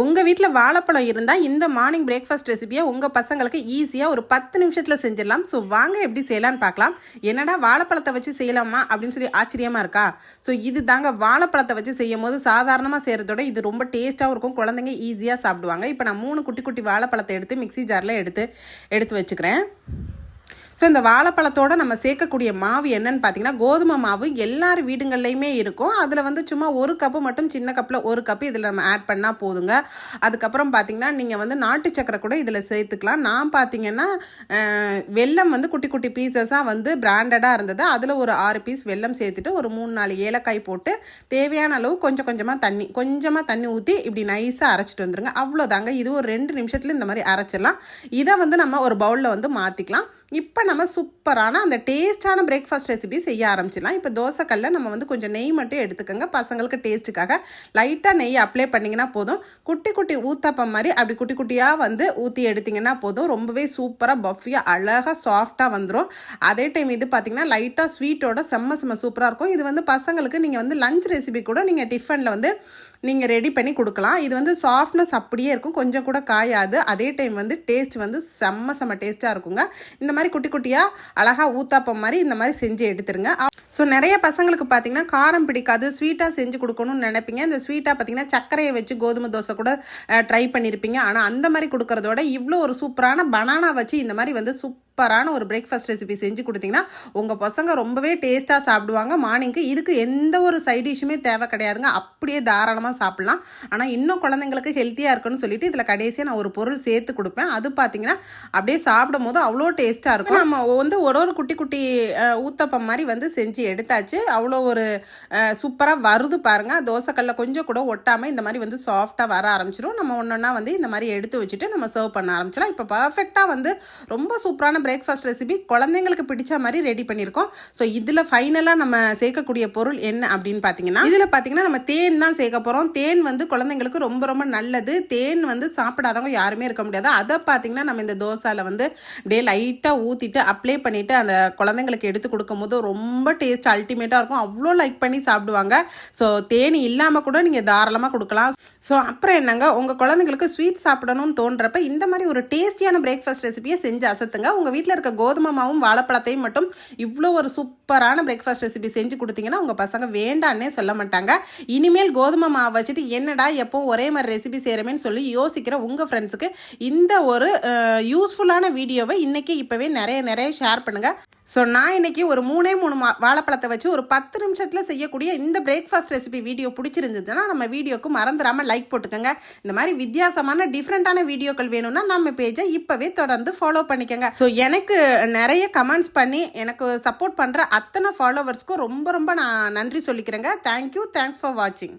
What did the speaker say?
உங்கள் வீட்டில் வாழைப்பழம் இருந்தால் இந்த மார்னிங் பிரேக்ஃபாஸ்ட் ரெசிபியை உங்கள் பசங்களுக்கு ஈஸியாக ஒரு பத்து நிமிஷத்தில் செஞ்சிடலாம். ஸோ வாங்க எப்படி செய்யலாம்னு பார்க்கலாம். என்னடா வாழைப்பழத்தை வச்சு செய்யலாமா? அப்படின்னு சொல்லி ஆச்சரியமாக இருக்கா? ஸோ இது தாங்க வாழைப்பழத்தை வச்சு செய்யும் போது சாதாரணமாக செய்கிறதோட இது ரொம்ப டேஸ்ட்டாகவும் இருக்கும். குழந்தைங்க ஈஸியாக சாப்பிடுவாங்க. இப்போ நான் மூணு குட்டி குட்டி வாழைப்பழத்தை எடுத்து மிக்ஸி ஜாரில் எடுத்து எடுத்து வச்சுக்கிறேன். ஸோ இந்த வாழைப்பழத்தோட நம்ம சேர்க்கக்கூடிய மாவு என்னன்னு பார்த்தீங்கன்னா கோதுமை மாவு எல்லார் வீடுங்கள்லையுமே இருக்கும். அதில் வந்து சும்மா ஒரு கப்பு மட்டும் சின்ன கப்பில் ஒரு கப்பு இதில் நம்ம ஆட் பண்ணால் போதுங்க. அதுக்கப்புறம் பார்த்தீங்கன்னா நீங்கள் வந்து நாட்டு சக்கரை கூட இதில் சேர்த்துக்கலாம். நான் பார்த்தீங்கன்னா வெள்ளம் வெல்லம் வந்து குட்டி குட்டி பீசஸாக வந்து பிராண்டடாக இருந்தது. அதில் ஒரு ஆறு பீஸ் வெல்லம் சேர்த்துட்டு ஒரு மூணு நாலு ஏலக்காய் போட்டு தேவையான அளவு கொஞ்சம் கொஞ்சமாக தண்ணி கொஞ்சமாக தண்ணி ஊற்றி இப்படி நைஸாக அரைச்சிட்டு வந்துருங்க. அவ்வளோதாங்க இது ஒரு ரெண்டு நிமிஷத்தில் இந்த மாதிரி அரைச்சிடலாம். இதை வந்து நம்ம ஒரு பவுலில் வந்து மாற்றிக்கலாம் இப்போ நம்ம சூப்பரான அந்த டேஸ்ட்டான பிரேக்ஃபாஸ்ட் ரெசிபி செய்ய ஆரம்பிச்சிடலாம். இப்போ தோசைக்கல்ல நம்ம வந்து கொஞ்சம் நெய் மட்டும் எடுத்துக்கோங்க. பசங்களுக்கு டேஸ்ட்டுக்காக லைட்டாக நெய் அப்ளை பண்ணிங்கன்னா போதும். குட்டி குட்டி ஊத்தாப்பம் மாதிரி அப்படி குட்டி குட்டியாக வந்து ஊற்றி எடுத்திங்கன்னா போதும். ரொம்பவே சூப்பராக பஃபியாக அழகாக சாஃப்டாக வந்துடும் அதே டைம் இது பார்த்தீங்கன்னா லைட்டாக ஸ்வீட்டோட செம்ம செம்ம சூப்பராக இருக்கும். இது வந்து பசங்களுக்கு நீங்கள் வந்து லஞ்ச் ரெசிபி கூட நீங்கள் டிஃபனில் வந்து நீங்கள் ரெடி பண்ணி கொடுக்கலாம். இது வந்து சாஃப்ட்னஸ் அப்படியே இருக்கும். கொஞ்சம் கூட காயாது. அதே டைம் வந்து டேஸ்ட் வந்து செம்ம செம்ம டேஸ்ட்டாக இருக்குங்க. இந்த மாதிரி குட்டி குட்டியாக அழகாக ஊத்தாப்பம் மாதிரி இந்த மாதிரி செஞ்சு எடுத்துருங்க. ஸோ நிறைய பசங்களுக்கு பார்த்தீங்கன்னா காரம் பிடிக்காது. ஸ்வீட்டாக செஞ்சு கொடுக்கணும்னு நினைப்பீங்க. இந்த ஸ்வீட்டாக பார்த்தீங்கன்னா சர்க்கரையை வச்சு கோதுமை தோசை கூட ட்ரை பண்ணியிருப்பீங்க ஆனால் அந்த மாதிரி கொடுக்கறதோட இவ்வளோ ஒரு சூப்பரான பனானா வச்சு இந்த மாதிரி வந்து சூப்பரான ஒரு பிரேக்ஃபாஸ்ட் ரெசிபி செஞ்சு கொடுத்தீங்கன்னா உங்கள் பசங்க ரொம்பவே டேஸ்ட்டாக சாப்பிடுவாங்க. மார்னிங்க்கு இதுக்கு எந்த ஒரு சைட் டிஷ்ஷுமே தேவை கிடையாதுங்க. அப்படியே தாராளமாக சாப்பிட்லாம். ஆனால் இன்னும் குழந்தைங்களுக்கு ஹெல்த்தியாக இருக்குன்னு சொல்லிட்டு இதில் கடைசியாக நான் ஒரு பொருள் சேர்த்து கொடுப்பேன். அது பார்த்தீங்கன்னா அப்படியே சாப்பிடும் போது அவ்வளோ டேஸ்ட்டாக இருக்கும். நம்ம வந்து ஒரு ஒரு குட்டி குட்டி ஊத்தப்பம் மாதிரி வந்து செஞ்சு எடுத்தாச்சு. அவ்வளோ ஒரு சூப்பராக வருது பாருங்கள் தோசைக்கல்ல கொஞ்சம் கூட ஒட்டாமல் இந்த மாதிரி வந்து சாஃப்டாக வர ஆரம்பிச்சிடும் நம்ம ஒன்றா வந்து இந்த மாதிரி எடுத்து வச்சுட்டு நம்ம சர்வ் பண்ண ஆரம்பிச்சிடலாம். இப்போ பர்ஃபெக்டாக வந்து ரொம்ப சூப்பரான பிரேக்ஃபாஸ்ட் ரெசிபி குழந்தைங்களுக்கு பிடிச்ச மாதிரி ரெடி பண்ணியிருக்கோம். ஸோ இதில் ஃபைனலாக நம்ம சேர்க்கக்கூடிய பொருள் என்ன அப்படின்னு பார்த்தீங்கன்னா இதில் பார்த்தீங்கன்னா நம்ம தேன் தான் சேர்க்க போகிறோம் தேன் வந்து குழந்தைங்களுக்கு ரொம்ப ரொம்ப நல்லது. தேன் வந்து சாப்பிடாதவங்க யாருமே இருக்க முடியாது. அதை பார்த்தீங்கன்னா நம்ம இந்த தோசாவில் வந்து டே லைட்டாக ஊற்றிட்டு அப்ளை பண்ணிவிட்டு அந்த குழந்தைங்களுக்கு எடுத்து கொடுக்கும்போது ரொம்ப டேஸ்ட் அல்டிமேட்டாக இருக்கும். அவ்வளோ லைக் பண்ணி சாப்பிடுவாங்க. ஸோ தேனி இல்லாமல் கூட நீங்கள் தாராளமாக கொடுக்கலாம். ஸோ அப்புறம் என்னங்க? உங்கள் குழந்தைங்களுக்கு ஸ்வீட் சாப்பிடணும்னு தோன்றப்ப இந்த மாதிரி ஒரு டேஸ்டியான பிரேக்ஃபாஸ்ட் ரெசிபியை செஞ்சு அசத்துங்க. உங்கள் வீட்டில் இருக்க கோதுமை மாவும் வாழைப்பழத்தையும் மட்டும் இவ்வளோ ஒரு சூப்பரான பிரேக்ஃபாஸ்ட் ரெசிபி செஞ்சு கொடுத்தீங்கன்னா உங்கள் பசங்க வேண்டான்னே சொல்ல மாட்டாங்க. இனிமேல் கோதுமை மாவு வச்சுட்டு என்னடா எப்போ ஒரே மாதிரி ரெசிபி செய்கிறமேன்னு சொல்லி யோசிக்கிற உங்கள் ஃப்ரெண்ட்ஸுக்கு இந்த ஒரு யூஸ்ஃபுல்லான வீடியோவை இன்றைக்கி இப்போவே நிறைய நிறைய ஷேர் பண்ணுங்கள் ஸோ நான் இன்னைக்கு ஒரு மூணே மூணு மா வாழைப்பழத்தை வச்சு ஒரு பத்து நிமிஷத்தில் செய்யக்கூடிய இந்த பிரேக்ஃபாஸ்ட் ரெசிபி வீடியோ பிடிச்சிருந்துச்சுன்னா நம்ம வீடியோக்கு மறந்துடாமல் லைக் போட்டுக்கோங்க. இந்த மாதிரி வித்தியாசமான டிஃப்ரெண்ட்டான வீடியோக்கள் வேணும்னா நம்ம பேஜை இப்போவே தொடர்ந்து ஃபாலோ பண்ணிக்கோங்க. ஸோ எனக்கு நிறைய கமெண்ட்ஸ் பண்ணி எனக்கு சப்போர்ட் பண்ணுற அத்தனை ஃபாலோவர்ஸ்க்கும் ரொம்ப ரொம்ப நான் நன்றி சொல்லிக்கிறேங்க. தேங்க்யூ தேங்க்ஸ் ஃபார் வாட்சிங்